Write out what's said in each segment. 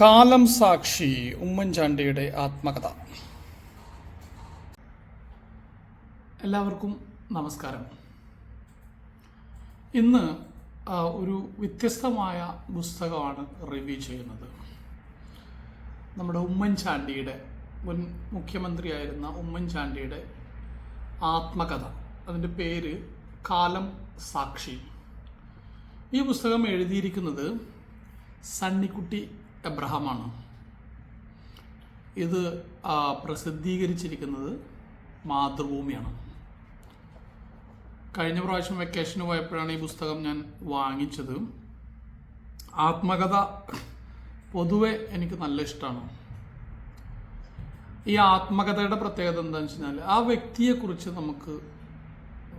കാലം സാക്ഷി ഉമ്മൻചാണ്ടിയുടെ ആത്മകഥ. എല്ലാവർക്കും നമസ്കാരം. ഇന്ന് ഒരു വ്യത്യസ്തമായ പുസ്തകമാണ് റിവ്യൂ ചെയ്യുന്നത്. നമ്മുടെ ഉമ്മൻചാണ്ടിയുടെ മുൻ മുഖ്യമന്ത്രിയായിരുന്ന ഉമ്മൻചാണ്ടിയുടെ ആത്മകഥ. അതിന്റെ പേര് കാലം സാക്ഷി. ഈ പുസ്തകം എഴുതിയിരിക്കുന്നത് സണ്ണിക്കുട്ടി എബ്രഹാമാണ് ഇത് പ്രസിദ്ധീകരിച്ചിരിക്കുന്നത് മാതൃഭൂമിയാണ്. കഴിഞ്ഞ പ്രാവശ്യം വെക്കേഷന് പോയപ്പോഴാണ് ഈ പുസ്തകം ഞാൻ വാങ്ങിച്ചത്. ആത്മകഥ പൊതുവെ എനിക്ക് നല്ല ഇഷ്ടമാണ് ഈ ആത്മകഥയുടെ പ്രത്യേകത എന്താണെന്ന് വെച്ച് കഴിഞ്ഞാൽ ആ വ്യക്തിയെക്കുറിച്ച് നമുക്ക്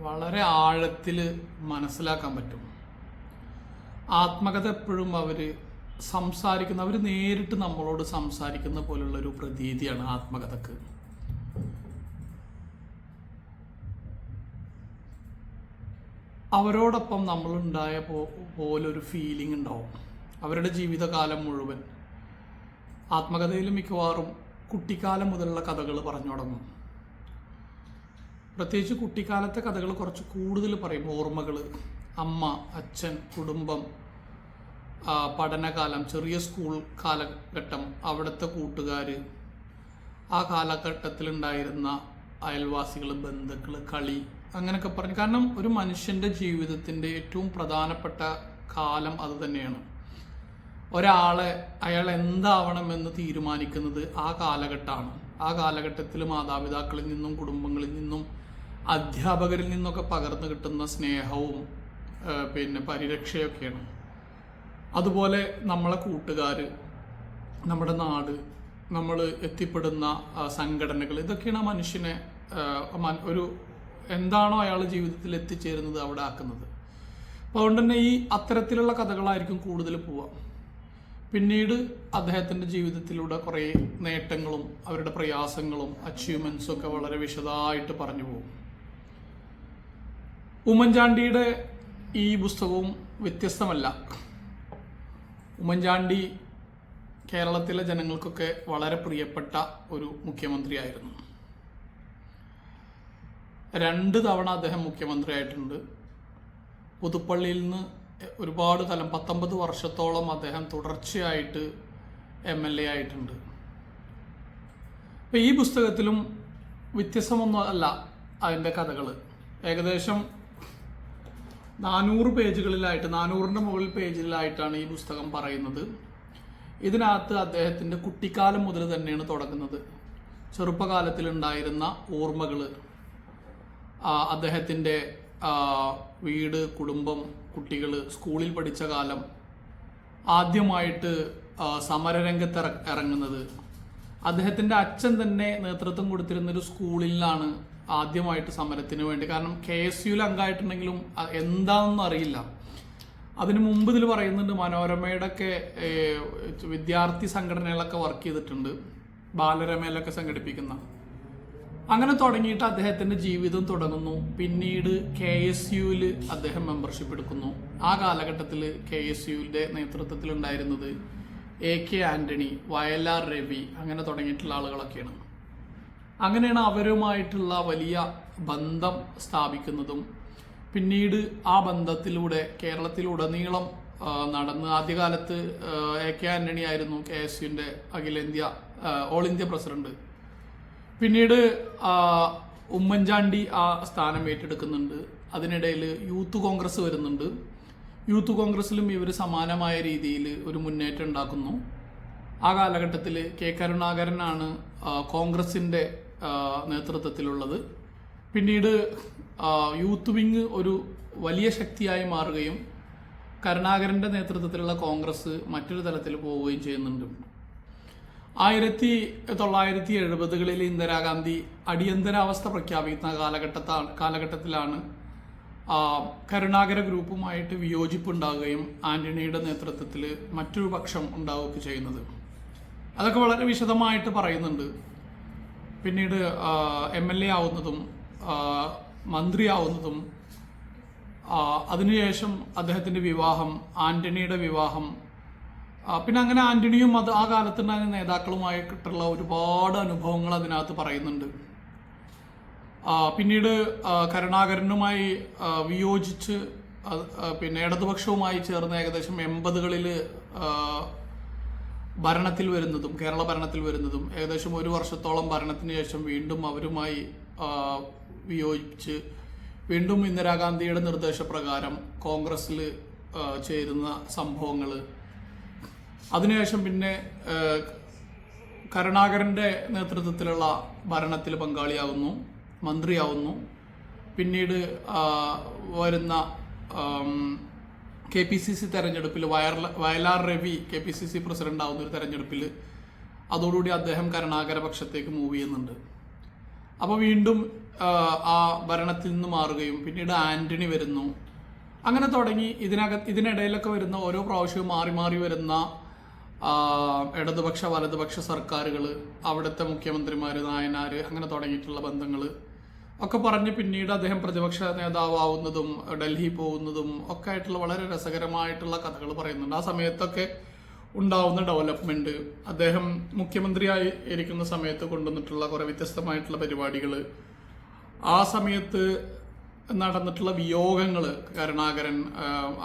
വളരെ ആഴത്തിൽ മനസ്സിലാക്കാൻ പറ്റും. ആത്മകഥ എപ്പോഴും അവർ സംസാരിക്കുന്ന അവർ നേരിട്ട് നമ്മളോട് സംസാരിക്കുന്ന പോലുള്ള ഒരു പ്രതീതിയാണ് ആത്മകഥക്ക്. അവരോടൊപ്പം നമ്മളുണ്ടായ പോ പോലൊരു ഫീലിംഗ് ഉണ്ടാവും. അവരുടെ ജീവിതകാലം മുഴുവൻ. ആത്മകഥയിൽ മിക്കവാറും കുട്ടിക്കാലം മുതലുള്ള കഥകൾ പറഞ്ഞു തുടങ്ങും. പ്രത്യേകിച്ച് കുട്ടിക്കാലത്തെ കഥകൾ കുറച്ച് കൂടുതൽ പറയും. ഓർമ്മകൾ അമ്മ അച്ഛൻ കുടുംബം പഠനകാലം ചെറിയ സ്കൂൾ കാലഘട്ടം അവിടുത്തെ കൂട്ടുകാർ ആ കാലഘട്ടത്തിലുണ്ടായിരുന്ന അയൽവാസികൾ ബന്ധുക്കൾ കളി അങ്ങനെയൊക്കെ പറഞ്ഞു. കാരണം ഒരു മനുഷ്യന്റെ ജീവിതത്തിന്റെ ഏറ്റവും പ്രധാനപ്പെട്ട കാലം അത് തന്നെയാണ്. ഒരാളെ അയാൾ എന്താവണമെന്ന് തീരുമാനിക്കുന്നത് ആ കാലഘട്ടമാണ്. ആ കാലഘട്ടത്തിൽ മാതാപിതാക്കളിൽ നിന്നും കുടുംബങ്ങളിൽ നിന്നും അധ്യാപകരിൽ നിന്നൊക്കെ പകർന്നു കിട്ടുന്ന സ്നേഹവും പിന്നെ പരിരക്ഷയൊക്കെയാണ്. അതുപോലെ നമ്മളെ കൂട്ടുകാർ നമ്മുടെ നാട് നമ്മൾ എത്തിപ്പെടുന്ന സംഘടനകൾ ഇതൊക്കെയാണ് ആ മനുഷ്യനെ ഒരു എന്താണോ അയാൾ ജീവിതത്തിൽ എത്തിച്ചേരുന്നത് അവിടെ ആക്കുന്നത്. അപ്പോൾ അതുകൊണ്ട് തന്നെ ഈ അത്തരത്തിലുള്ള കഥകളായിരിക്കും കൂടുതൽ പോവാം പിന്നീട് അദ്ദേഹത്തിന്റെ ജീവിതത്തിലൂടെ കുറേ നേട്ടങ്ങളും അവരുടെ പ്രയാസങ്ങളും അച്ചീവ്മെൻസും ഒക്കെ വളരെ വിശദമായിട്ട് പറഞ്ഞു പോകും. ഉമ്മൻചാണ്ടിയുടെ ഈ പുസ്തകവും വ്യത്യസ്തമല്ല. ഉമ്മൻചാണ്ടി കേരളത്തിലെ ജനങ്ങൾക്കൊക്കെ വളരെ പ്രിയപ്പെട്ട ഒരു മുഖ്യമന്ത്രിയായിരുന്നു. രണ്ട് തവണ അദ്ദേഹം മുഖ്യമന്ത്രിയായിട്ടുണ്ട്. പുതുപ്പള്ളിയിൽ നിന്ന് ഒരുപാട് കാലം പത്തൊമ്പത് വർഷത്തോളം അദ്ദേഹം തുടർച്ചയായിട്ട് എം എൽ എ ആയിട്ടുണ്ട്. അപ്പം ഈ പുസ്തകത്തിലും വ്യത്യസ്തമൊന്നും അല്ല അതിന്റെ കഥകൾ ഏകദേശം നാനൂറ് പേജുകളിലായിട്ട് നാനൂറിന്റെ മുകളിൽ പേജിലായിട്ടാണ് ഈ പുസ്തകം പറയുന്നത്. ഇതിനകത്ത് അദ്ദേഹത്തിന്റെ കുട്ടിക്കാലം മുതൽ തന്നെയാണ് തുടങ്ങുന്നത്. ചെറുപ്പകാലത്തിലുണ്ടായിരുന്ന ഓർമ്മകൾ അദ്ദേഹത്തിന്റെ വീട് കുടുംബം കുട്ടികൾ സ്കൂളിൽ പഠിച്ച കാലം ആദ്യമായിട്ട് സമരരംഗത്ത് ഇറ- ഇറങ്ങുന്നത്. അദ്ദേഹത്തിന്റെ അച്ഛൻ തന്നെ നേതൃത്വം കൊടുത്തിരുന്നൊരു സ്കൂളിലാണ് ആദ്യമായിട്ട് സമരത്തിന് വേണ്ടി. കാരണം കെ എസ് യുവിൽ അംഗമായിട്ടുണ്ടെങ്കിലും എന്താണെന്ന് അറിയില്ല. അതിനു മുമ്പ് ഇതിൽ പറയുന്നുണ്ട് മനോരമയുടെ ഒക്കെ വിദ്യാർത്ഥി സംഘടനകളൊക്കെ വർക്ക് ചെയ്തിട്ടുണ്ട്. ബാലരമയിലൊക്കെ സംഘടിപ്പിക്കുന്ന. അങ്ങനെ തുടങ്ങിയിട്ട് അദ്ദേഹത്തിന്റെ ജീവിതം തുടങ്ങുന്നു. പിന്നീട് കെ എസ് യുവിൽ അദ്ദേഹം മെമ്പർഷിപ്പ് എടുക്കുന്നു. ആ കാലഘട്ടത്തിൽ കെ എസ് യുവിന്റെ നേതൃത്വത്തിലുണ്ടായിരുന്നത് എ കെ ആന്റണി വയലാർ രവി അങ്ങനെ തുടങ്ങിയിട്ടുള്ള ആളുകളൊക്കെയാണ്. അങ്ങനെയാണ് അവരുമായിട്ടുള്ള വലിയ ബന്ധം സ്ഥാപിക്കുന്നതും. പിന്നീട് ആ ബന്ധത്തിലൂടെ കേരളത്തിലുടനീളം നടന്ന് ആദ്യകാലത്ത് എ കെ ആന്റണി ആയിരുന്നു കെ എസ് യുവിന്റെ അഖിലേന്ത്യ ഓൾ ഇന്ത്യ പ്രസിഡന്റ്. പിന്നീട് ഉമ്മൻചാണ്ടി ആ സ്ഥാനം ഏറ്റെടുക്കുന്നുണ്ട്. അതിനിടയിൽ യൂത്ത് കോൺഗ്രസ് വരുന്നുണ്ട്. യൂത്ത് കോൺഗ്രസ്സിലും ഇവർ സമാനമായ രീതിയിൽ ഒരു മുന്നേറ്റം ഉണ്ടാക്കുന്നു. ആ കാലഘട്ടത്തിൽ കെ കരുണാകരനാണ് കോൺഗ്രസിന്റെ നേതൃത്വത്തിലുള്ളത്. പിന്നീട് യൂത്ത് വിങ് ഒരു വലിയ ശക്തിയായി മാറുകയും കരുണാകരന്റെ നേതൃത്വത്തിലുള്ള കോൺഗ്രസ് മറ്റൊരു തലത്തിൽ പോവുകയും ചെയ്യുന്നുണ്ട്. ആയിരത്തി തൊള്ളായിരത്തി എഴുപതുകളിൽ ഇന്ദിരാഗാന്ധി അടിയന്തരാവസ്ഥ പ്രഖ്യാപിക്കുന്ന കാലഘട്ടത്താണ് കാലഘട്ടത്തിലാണ് കരുണാകര ഗ്രൂപ്പുമായിട്ട് വിയോജിപ്പുണ്ടാകുകയും ആന്റണിയുടെ നേതൃത്വത്തിൽ മറ്റൊരു പക്ഷം ഉണ്ടാവുകയൊക്കെ ചെയ്യുന്നത്. അതൊക്കെ വളരെ വിശദമായിട്ട് പറയുന്നുണ്ട്. പിന്നീട് എം എൽ എ ആവുന്നതും മന്ത്രിയാവുന്നതും അതിനുശേഷം അദ്ദേഹത്തിന്റെ വിവാഹം ആന്റണിയുടെ വിവാഹം പിന്നെ അങ്ങനെ ആന്റണിയും അത് ആ കാലത്തുണ്ടായിരുന്ന നേതാക്കളുമായിട്ടുള്ള ഒരുപാട് അനുഭവങ്ങൾ അതിനകത്ത് പറയുന്നുണ്ട്. പിന്നീട് കരുണാകരനുമായി വിയോജിച്ച് പിന്നെ ഇടതുപക്ഷവുമായി ചേർന്ന് ഏകദേശം എൺപതുകളിൽ ഭരണത്തിൽ വരുന്നതും കേരള ഭരണത്തിൽ വരുന്നതും ഏകദേശം ഒരു വർഷത്തോളം ഭരണത്തിന് ശേഷം വീണ്ടും അവരുമായി വിയോജിച്ച് വീണ്ടും ഇന്ദിരാഗാന്ധിയുടെ നിർദ്ദേശപ്രകാരം കോൺഗ്രസ്സിൽ ചേരുന്ന സംഭവങ്ങൾ അതിനുശേഷം പിന്നെ കരുണാകരന്റെ നേതൃത്വത്തിലുള്ള ഭരണത്തിൽ പങ്കാളിയാവുന്നു മന്ത്രിയാവുന്നു. പിന്നീട് വരുന്ന കെ പി സി സി തെരഞ്ഞെടുപ്പിൽ Vayalar Ravi K P C C president ആവുന്ന ഒരു തെരഞ്ഞെടുപ്പിൽ അതോടുകൂടി അദ്ദേഹം കരുണാകര പക്ഷത്തേക്ക് മൂവ് ചെയ്യുന്നുണ്ട്. അപ്പോൾ വീണ്ടും ആ, ഭരണത്തിൽ നിന്ന് മാറുകയും പിന്നീട് ആന്റണി വരുന്നു. അങ്ങനെ തുടങ്ങി ഇതിനകത്ത് ഇതിനിടയിലൊക്കെ വരുന്ന ഓരോ പ്രാവശ്യവും മാറി മാറി വരുന്ന ഇടതുപക്ഷ വലതുപക്ഷ സർക്കാരുകൾ അവിടുത്തെ മുഖ്യമന്ത്രിമാർ നായനാർ അങ്ങനെ തുടങ്ങിയിട്ടുള്ള ബന്ധങ്ങൾ ഒക്കെ പറഞ്ഞ് പിന്നീട് അദ്ദേഹം പ്രതിപക്ഷ നേതാവാവുന്നതും ഡൽഹി പോകുന്നതും ഒക്കെ ആയിട്ടുള്ള വളരെ രസകരമായിട്ടുള്ള കഥകൾ പറയുന്നുണ്ട്. ആ സമയത്തൊക്കെ ഉണ്ടാവുന്ന ഡെവലപ്മെന്റ് അദ്ദേഹം മുഖ്യമന്ത്രിയായി ഇരിക്കുന്ന സമയത്ത് കൊണ്ടുവന്നിട്ടുള്ള കുറെ വ്യത്യസ്തമായിട്ടുള്ള പരിപാടികൾ ആ സമയത്ത് നടന്നിട്ടുള്ള വിയോഗങ്ങൾ കരുണാകരൻ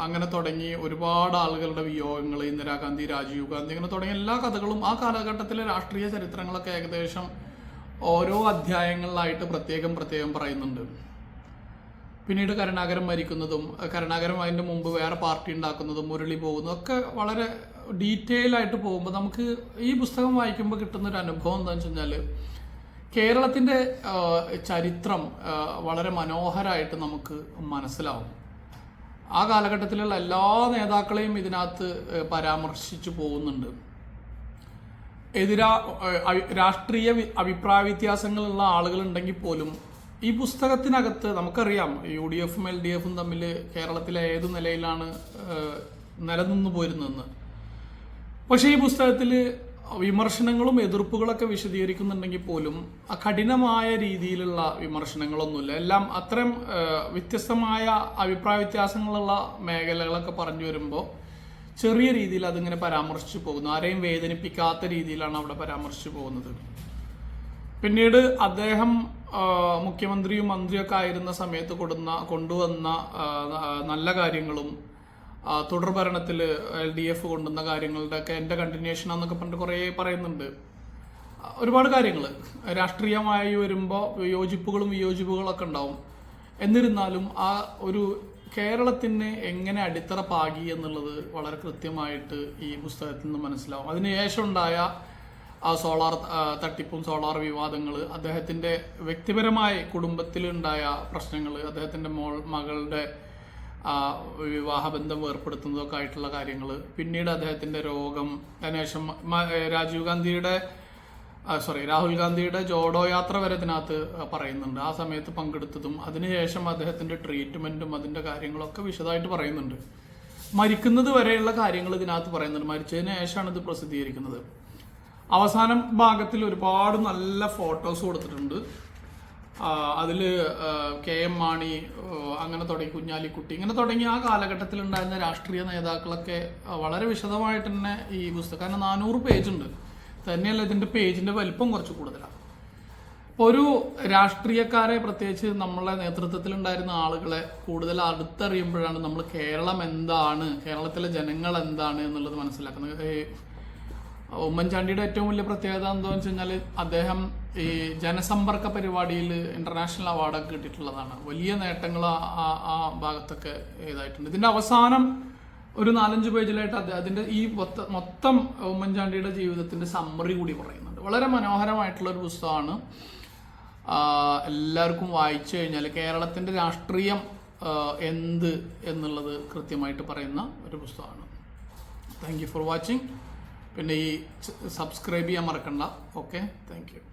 അങ്ങനെ തുടങ്ങി ഒരുപാട് ആളുകളുടെ വിയോഗങ്ങൾ ഇന്ദിരാഗാന്ധി രാജീവ് ഗാന്ധി അങ്ങനെ തുടങ്ങിയ എല്ലാ കഥകളും ആ കാലഘട്ടത്തിലെ രാഷ്ട്രീയ ചരിത്രങ്ങളൊക്കെ ഏകദേശം ഓരോ അധ്യായങ്ങളിലായിട്ട് പ്രത്യേകം പ്രത്യേകം പറയുന്നുണ്ട്. പിന്നീട് കരുണാകരൻ മരിക്കുന്നതും കരുണാകരൻ അതിന്റെ മുമ്പ് വേറെ പാർട്ടി ഉണ്ടാക്കുന്നതും മുരളി പോകുന്നതും ഒക്കെ വളരെ ഡീറ്റെയിൽ ആയിട്ട് പോകുമ്പോൾ നമുക്ക് ഈ പുസ്തകം വായിക്കുമ്പോൾ കിട്ടുന്ന ഒരു അനുഭവം എന്താണെന്ന് വെച്ച് കഴിഞ്ഞാൽ കേരളത്തിന്റെ ചരിത്രം വളരെ മനോഹരമായിട്ട് നമുക്ക് മനസ്സിലാവും. ആ കാലഘട്ടത്തിലുള്ള എല്ലാ നേതാക്കളെയും ഇതിനകത്ത് പരാമർശിച്ചു പോകുന്നുണ്ട്. എതിരാ രാഷ്ട്രീയ അഭിപ്രായ വ്യത്യാസങ്ങളുള്ള ആളുകളുണ്ടെങ്കിൽ പോലും ഈ പുസ്തകത്തിനകത്ത് നമുക്കറിയാം യു ഡി എഫും എൽ ഡി എഫും തമ്മിൽ കേരളത്തിലെ ഏത് നിലയിലാണ് നിലനിന്നു പോരുന്നതെന്ന്. പക്ഷേ ഈ പുസ്തകത്തിൽ വിമർശനങ്ങളും എതിർപ്പുകളൊക്കെ വിശദീകരിക്കുന്നുണ്ടെങ്കിൽ പോലും കഠിനമായ രീതിയിലുള്ള വിമർശനങ്ങളൊന്നുമില്ല. എല്ലാം അത്തരം ഏഹ്, വ്യത്യസ്തമായ അഭിപ്രായ വ്യത്യാസങ്ങളുള്ള മേഖലകളൊക്കെ പറഞ്ഞു വരുമ്പോൾ ചെറിയ രീതിയിൽ അതിങ്ങനെ പരാമർശിച്ചു പോകുന്നു. ആരെയും വേദനിപ്പിക്കാത്ത രീതിയിലാണ് അവിടെ പരാമർശിച്ചു പോകുന്നത്. പിന്നീട് അദ്ദേഹം മുഖ്യമന്ത്രിയും മന്ത്രിയൊക്കെ ആയിരുന്ന സമയത്ത് കൊടുന്ന കൊണ്ടുവന്ന നല്ല കാര്യങ്ങളും തുടർ ഭരണത്തിൽ എൽ ഡി എഫ് കൊണ്ടുവന്ന കാര്യങ്ങളുടെ ഒക്കെ എന്റെ കണ്ടിന്യൂഷൻ എന്നൊക്കെ പറഞ്ഞിട്ട് കുറേ പറയുന്നുണ്ട്. ഒരുപാട് കാര്യങ്ങൾ രാഷ്ട്രീയമായി വരുമ്പോൾ യോജിപ്പുകളും വിയോജിപ്പുകളൊക്കെ ഉണ്ടാവും. എന്നിരുന്നാലും ആ ഒരു കേരളത്തിന് എങ്ങനെ അടിത്തറ പാകി എന്നുള്ളത് വളരെ കൃത്യമായിട്ട് ഈ പുസ്തകത്തിൽ നിന്ന് മനസ്സിലാവും. അതിനുശേഷം ഉണ്ടായ ആ സോളാർ തട്ടിപ്പും സോളാർ വിവാദങ്ങൾ അദ്ദേഹത്തിന്റെ വ്യക്തിപരമായ കുടുംബത്തിലുണ്ടായ പ്രശ്നങ്ങൾ അദ്ദേഹത്തിന്റെ മോൾ മകളുടെ വിവാഹബന്ധം വേർപ്പെടുത്തുന്നതൊക്കെ ആയിട്ടുള്ള കാര്യങ്ങൾ പിന്നീട് അദ്ദേഹത്തിന്റെ രോഗം അതിനുശേഷം രാജീവ് ഗാന്ധിയുടെ സോറി രാഹുൽ ഗാന്ധിയുടെ ജോഡോ യാത്ര വരെ ഇതിനകത്ത് പറയുന്നുണ്ട്. ആ സമയത്ത് പങ്കെടുത്തതും അതിനുശേഷം അദ്ദേഹത്തിന്റെ ട്രീറ്റ്മെന്റും അതിന്റെ കാര്യങ്ങളൊക്കെ വിശദമായിട്ട് പറയുന്നുണ്ട്. മരിക്കുന്നത് വരെയുള്ള കാര്യങ്ങൾ ഇതിനകത്ത് പറയുന്നുണ്ട്. മരിച്ചതിന് ശേഷമാണ് ഇത് പ്രസിദ്ധീകരിക്കുന്നത്. അവസാനം ഭാഗത്തിൽ ഒരുപാട് നല്ല ഫോട്ടോസ് കൊടുത്തിട്ടുണ്ട്. അതിൽ കെ എം മാണി അങ്ങനെ തുടങ്ങി കുഞ്ഞാലിക്കുട്ടി ഇങ്ങനെ തുടങ്ങി ആ കാലഘട്ടത്തിൽ ഉണ്ടായിരുന്ന രാഷ്ട്രീയ നേതാക്കളൊക്കെ വളരെ വിശദമായിട്ട് തന്നെ ഈ പുസ്തകം കാരണം നാനൂറ് പേജുണ്ട് തന്നെയല്ല ഇതിന്റെ പേജിന്റെ വലിപ്പം കുറച്ച് കൂടുതലാണ് ഇപ്പോൾ ഒരു രാഷ്ട്രീയക്കാരെ പ്രത്യേകിച്ച് നമ്മളെ നേതൃത്വത്തിലുണ്ടായിരുന്ന ആളുകളെ കൂടുതൽ അടുത്തറിയുമ്പോഴാണ് നമ്മൾ കേരളം എന്താണ് കേരളത്തിലെ ജനങ്ങൾ എന്താണ് എന്നുള്ളത് മനസ്സിലാക്കുന്നത്. ഉമ്മൻചാണ്ടിയുടെ ഏറ്റവും വലിയ പ്രത്യേകത എന്താണെന്ന് വെച്ച് കഴിഞ്ഞാൽ അദ്ദേഹം ഈ ജനസമ്പർക്ക പരിപാടിയിൽ ഇന്റർനാഷണൽ അവാർഡൊക്കെ കിട്ടിയിട്ടുള്ളതാണ്. വലിയ നേട്ടങ്ങൾ ആ- ആ ഭാഗത്തൊക്കെ ഇതായിട്ടുണ്ട് ഇതിന്റെ അവസാനം ഒരു നാലഞ്ച് പേജിലായിട്ട് അദ്ദേഹം അതിന്റെ ഈ മൊത്ത- ഉമ്മൻചാണ്ടിയുടെ ജീവിതത്തിന്റെ സമ്മറി കൂടി പറയുന്നുണ്ട്. വളരെ മനോഹരമായിട്ടുള്ള ഒരു പുസ്തകമാണ്. എല്ലാവർക്കും വായിച്ചു കഴിഞ്ഞാൽ കേരളത്തിന്റെ രാഷ്ട്രീയം എന്ത് എന്നുള്ളത് കൃത്യമായിട്ട് പറയുന്ന ഒരു പുസ്തകമാണ്. താങ്ക് യു ഫോർ വാച്ചിങ് പിന്നെ ഈ സബ്സ്ക്രൈബ് ചെയ്യാൻ മറക്കണ്ട. Okay thank you